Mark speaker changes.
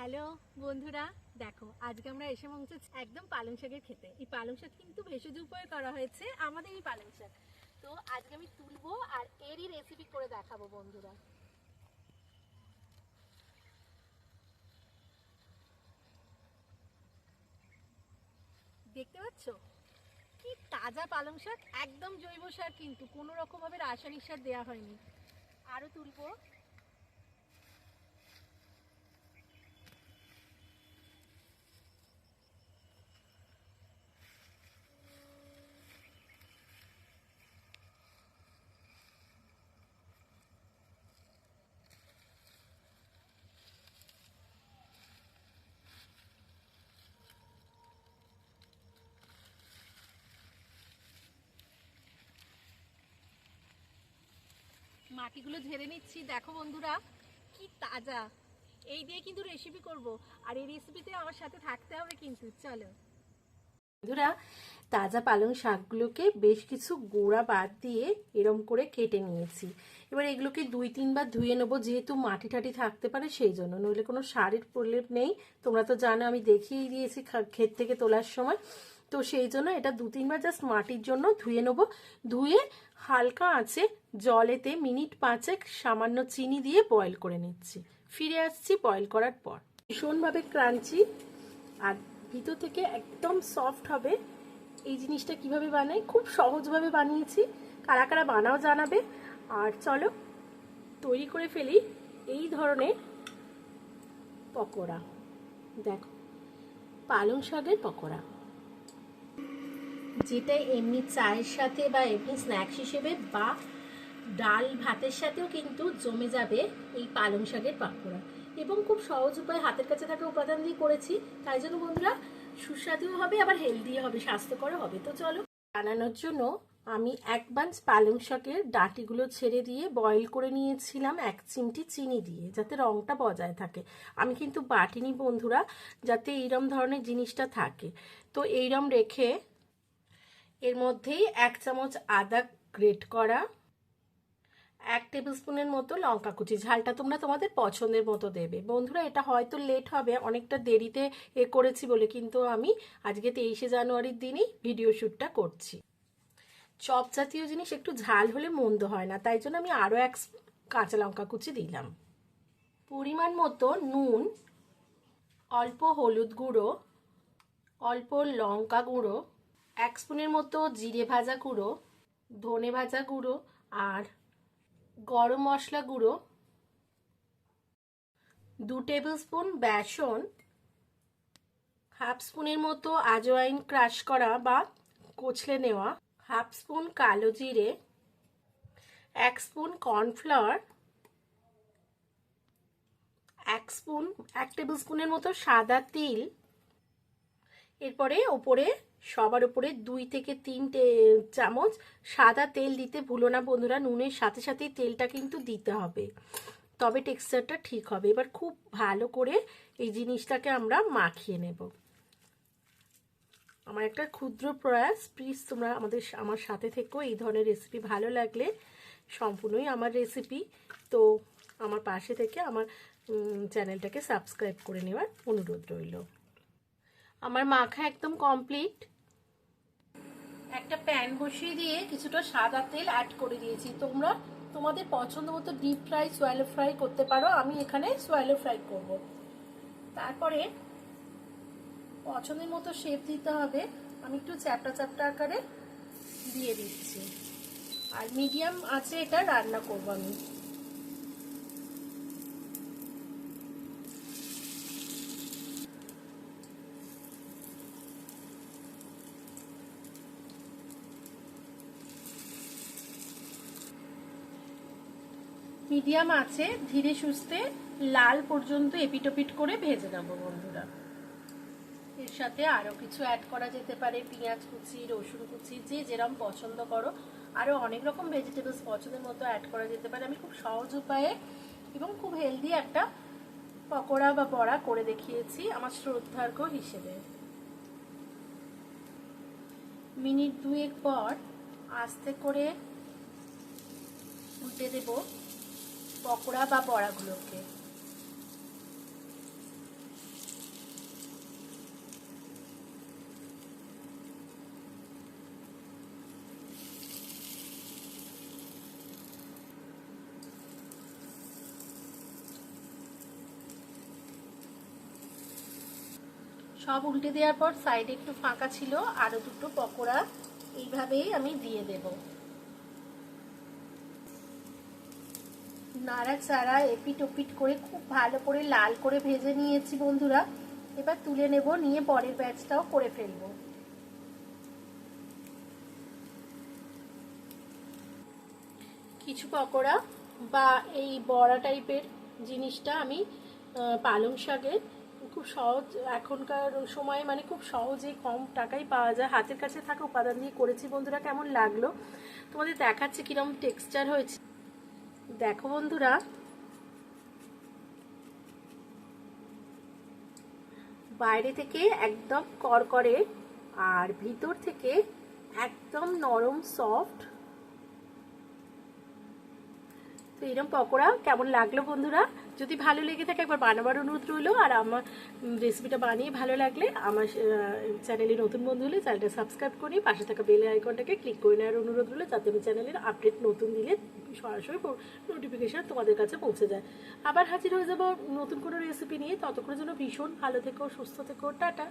Speaker 1: Hello বন্ধুরা, দেখো, আজকে আমরা এসে পৌঁছে একদম পালং শাকের খেতে। এই পালং শাক কিন্তু ভেষজ উপায়ে করা হয়েছে আমাদের এই পালং শাক। তো আজকে আমি তুলবো আর এরই রেসিপি করে দেখাবো বন্ধুরা। দেখতে পাচ্ছ? কি তাজা পালং শাক, একদম জৈব সার কিন্তু, কোনো রকম ভাবে রাসায়নিক সার দেওয়া হয়নি। আরও তুলবো। মাটিগুলো ঝেড়ে নিচ্ছি। দেখো বন্ধুরা, কি তাজা। এই দিয়ে কিন্তু রেসিপি করব। আর এই রেসিপিতে আমার সাথে থাকতে হবে কিন্তু, চলো। বন্ধুরা, তাজা পালং শাকগুলোকে বেশ কিছু গোড়া বাদ দিয়ে এরম করে কেটে নিয়েছি। এবার এগুলোকে দুই, তিনবার ধুয়ে নেব, যেহেতু মাটি টাটি থাকতে পারে সেই জন্য। নইলে কোনো সারের প্রলেপ নেই। তোমরা তো জানো, আমি দেখিয়েই দিয়েছি ক্ষেত থেকে তোলার সময়। তো সেই জন্য এটা দু তিনবার জাস্ট মাটির জন্য ধুয়ে নেব। ধুয়ে হালকা আছে জলেতে মিনিট পাঁচেক সামান্য চিনি দিয়ে বয়েল করে নিচ্ছি। ফিরে আসছি বয়েল করার পর। ভীষণভাবে ক্রাঞ্চি আর ভিতর থেকে একদম সফট হবে। এই জিনিসটা কীভাবে বানাই? খুব সহজভাবে বানিয়েছি। কারা কারা বানাও জানাবে। আর চলো তৈরি করে ফেলি এই ধরনের পকোড়া। দেখো, পালং শাকের পকোড়া। যেটা এমনি চায়ের সাথে বা এমনি স্ন্যাক্স হিসেবে বা ডাল ভাতের সাথেও কিন্তু জমে যাবে এই পালং শাকের পাকোড়া এবং খুব সহজ উপায় হাতের কাছে থাকা উপাদান দিয়ে করেছি। তাই জন্য বন্ধুরা, সুস্বাদুও হবে, আবার হেলদিও হবে, স্বাস্থ্যকরও হবে। তো চলো, বানানোর জন্য আমি এক বাঞ্চ পালং শাকের ডাটিগুলো ছেড়ে দিয়ে বয়েল করে নিয়েছিলাম এক চিমটি চিনি দিয়ে, যাতে রংটা বজায় থাকে। আমি কিন্তু বাটিনি বন্ধুরা, যাতে এইরম ধরনের জিনিসটা থাকে। তো এইরম রেখে এর মধ্যেই এক চামচ আদা গ্রেট করা, এক টেবিল স্পুনের মতো লঙ্কা কুচি। ঝালটা তোমরা তোমাদের পছন্দের মতো দেবে। বন্ধুরা, এটা হয়তো লেট হবে, অনেকটা দেরিতে এ করেছি বলে কিন্তু আমি আজকে তেইশে জানুয়ারির দিনই ভিডিও শ্যুটটা করছি। চপ জাতীয় জিনিস একটু ঝাল হলে মন্দ হয় না, তাই জন্য আমি আরও এক কাঁচা লঙ্কা কুচি দিলাম। পরিমাণ মতো নুন, অল্প হলুদ গুঁড়ো, অল্প লঙ্কা গুঁড়ো এক স্পুনের মতো জিরে ভাজা গুঁড়ো, ধনে ভাজা গুঁড়ো আর গরম মশলা গুঁড়ো, দু টেবিল স্পুন বেসন, হাফ স্পুনের মতো আজওয়াইন ক্রাশ করা বা কোচলে নেওয়া, হাফ স্পুন কালো জিরে, এক স্পুন কর্নফ্লাওয়ার, এক স্পুন, এক টেবিল স্পুনের মতো সাদা তিল, এরপরে ওপরে সবার উপরে দুই থেকে তিন চামচ সাদা তেল দিতে ভুলো না বন্ধুরা, নুনের সাথে সাথে তেলটা কিন্তু দিতে হবে। তবে টেক্সচারটা ঠিক হবে। এবার খুব ভালো করে এই জিনিসটাকে আমরা মাখিয়ে নেব। আমার একটা ক্ষুদ্র প্রয়াস প্লিজ তোমরা আমাদের আমার সাথে থেকো। এই ধরনের রেসিপি ভালো লাগলে, সম্পূর্ণই আমার রেসিপি তো আমার পাশে থেকে আমার চ্যানেলটাকে সাবস্ক্রাইব করে নেওয়ার অনুরোধ রইল। আমার মাখা একদম কমপ্লিট একটা প্যান বসিয়ে দিয়ে কিছুটা সাদা তেল অ্যাড করে দিয়েছি। তোমরা তোমাদের পছন্দ মতো ডিপ ফ্রাই সোয়ালো ফ্রাই করতে পারো। আমি এখানে সোয়ালো ফ্রাই করব। তারপরে পছন্দের মতো শেপ দিতে হবে। আমি একটু চ্যাপটা চ্যাপটা আকারে দিয়ে দিচ্ছি। আর মিডিয়াম আছে এটা রান্না করব আমি। মিডিয়াম আছে, ধীরে সুস্থে লাল পর্যন্ত এপিটোপিট করে ভেজে নেব বন্ধুরা। এর সাথে আরও কিছু অ্যাড করা যেতে পারে, পেঁয়াজ কুচি, রসুন কুচি, যে যেরকম পছন্দ করো। আরও অনেক রকম ভেজিটেবলস পছন্দের মতো অ্যাড করা যেতে পারে। আমি খুব সহজ উপায়ে এবং খুব হেলদি একটা পকোড়া বা বড়া করে দেখিয়েছি আমার শ্রদ্ধার্ঘ হিসেবে। মিনিট দুয়েক পর আস্তে করে উল্টে দেবো। পকোড়া বা বড়াগুলোকে। সব উল্টে দেওয়ার পর সাইডে একটু ফাঁকা ছিল আরও দুটো পকোড়া। এইভাবেই আমি দিয়ে দেবো। নাড়া চাড়া এপিট ওপিট করে খুব ভালো করে লাল করে ভেজে নিয়েছি বন্ধুরা। এবার তুলে নেব, নিয়ে পরের ব্যাচটাও করে ফেলব। কিছু পকোড়া বা এই বড়া টাইপের জিনিসটা আমি পালং শাকের খুব সহজ, এখনকার সময়ে মানে খুব সহজে কম টাকায় পাওয়া যায়। হাতের কাছে থাকা উপাদান দিয়ে করেছি বন্ধুরা, কেমন লাগল? তোমাদের দেখাচ্ছে কীরকম টেক্সচার হয়েছে। দেখো বন্ধুরা। বাইরে থেকে একদম করকরে আর ভিতর থেকে একদম নরম সফট তো এরকম পকোড়া, কেমন লাগল বন্ধুরা? যদি ভালো লেগে থাকে, একবার বানাবার অনুরোধ রইল। আর আমার রেসিপিটা বানিয়ে ভালো লাগলে আমার চ্যানেলে নতুন বন্ধু হলে চ্যানেলটা সাবস্ক্রাইব করে পাশে থাকা বেল আইকনটাকে ক্লিক করে নেওয়ার অনুরোধ রইল, যাতে আমি চ্যানেলের আপডেট নতুন দিলে সরাসরি নোটিফিকেশান তোমাদের কাছে পৌঁছে যায়। আবার হাজির হয়ে যাব নতুন কোনো রেসিপি নিয়ে। ততক্ষণের জন্য ভীষণ ভালো থেকো, সুস্থ থেকো, টাটা।